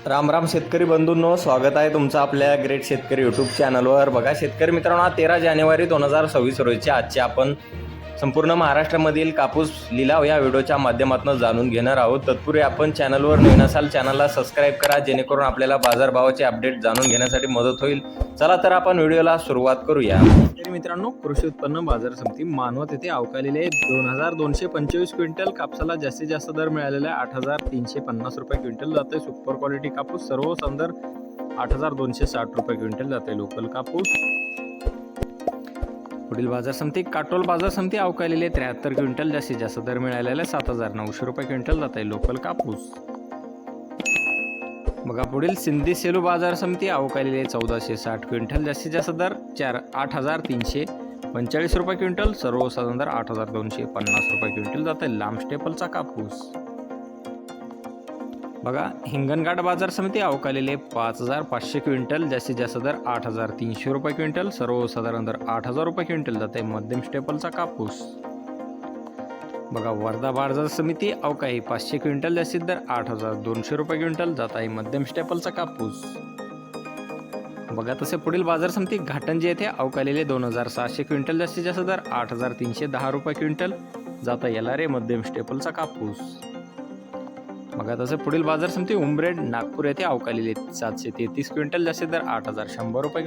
राम राम शेतकरी बंधूंनो स्वागत आहे तुमचं आपल्या ग्रेट शेतकरी यूट्यूब चॅनलवर बघा शेतकरी मित्रांनो तेरा जानेवारी दोन हजार सव्वीस रोजच्या आजचे आपण संपूर्ण महाराष्ट्रामधील कापूस लिलाव या व्हिडिओच्या माध्यमातून जाणून घेणार आहोत. तत्पूर्वी आपण चॅनलवर नवीन असाल चॅनलला सबस्क्राईब करा जेणेकरून आपल्याला बाजारभावाचे अपडेट जाणून घेण्यासाठी मदत होईल. चला तर आपण व्हिडिओला सुरुवात करूया. मित्रांनो कृषी उत्पन्न बाजार समिती मानवत येथे अवकालेले दोन हजार दोनशे पंचवीस क्विंटल कापसाला जास्तीत जास्त दर मिळालेला आहे. आठ हजार तीनशे पन्नास रुपये क्विंटल जाते सुपर क्वालिटी कापूस सर्व संदर्भ आठ हजार दोनशे साठ रुपये क्विंटल जाते लोकल कापूस. पुढील बाजार समिती काटोल बाजार समिती अवकालेले त्र्याहत्तर क्विंटल जास्तीत जास्त दर मिळालेला सात हजार नऊशे रुपये क्विंटल जात आहे लोकल कापूस. बघा पुढील सिंधी सेलू बाजार समिती अवकालेले चौदाशे साठ क्विंटल जास्तीत जास्त दर चार आठ हजार तीनशे पंचेचाळीस रुपये क्विंटल सर्वसाधारण दर आठ हजार दोनशे पन्नास रुपये क्विंटल जात आहे. लांब स्टेपलचा कापूस. बघा हिंगणघाट बाजार समिती अवकालेले पाच हजार पाचशे क्विंटल जास्तीत जास्त दर आठ हजार तीनशे रुपये क्विंटल सर्वसाधारण दर आठ हजार रुपये क्विंटल जाते मध्यम स्टेपलचा कापूस. बघा वर्धा बाजार समिती अवकाळी पाचशे क्विंटल जास्तीत दर आठ हजार दोनशे रुपये क्विंटल जात आहे मध्यम स्टेपलचा कापूस. बघा तसे पुढील बाजार समिती घाटंजी येथे अवकालेले दोन हजार सहाशे क्विंटल जास्तीत जास्त दर आठ हजार तीनशे दहा रुपये क्विंटल जाता येला रे मध्यम स्टेपलचा कापूस. मग तसे पुढील बाजार समिती उमरेड नागपूर येथे अवकालेले सातशे तेहतीस क्विंटल जास्तीत दर आठ हजार शंभर रुपये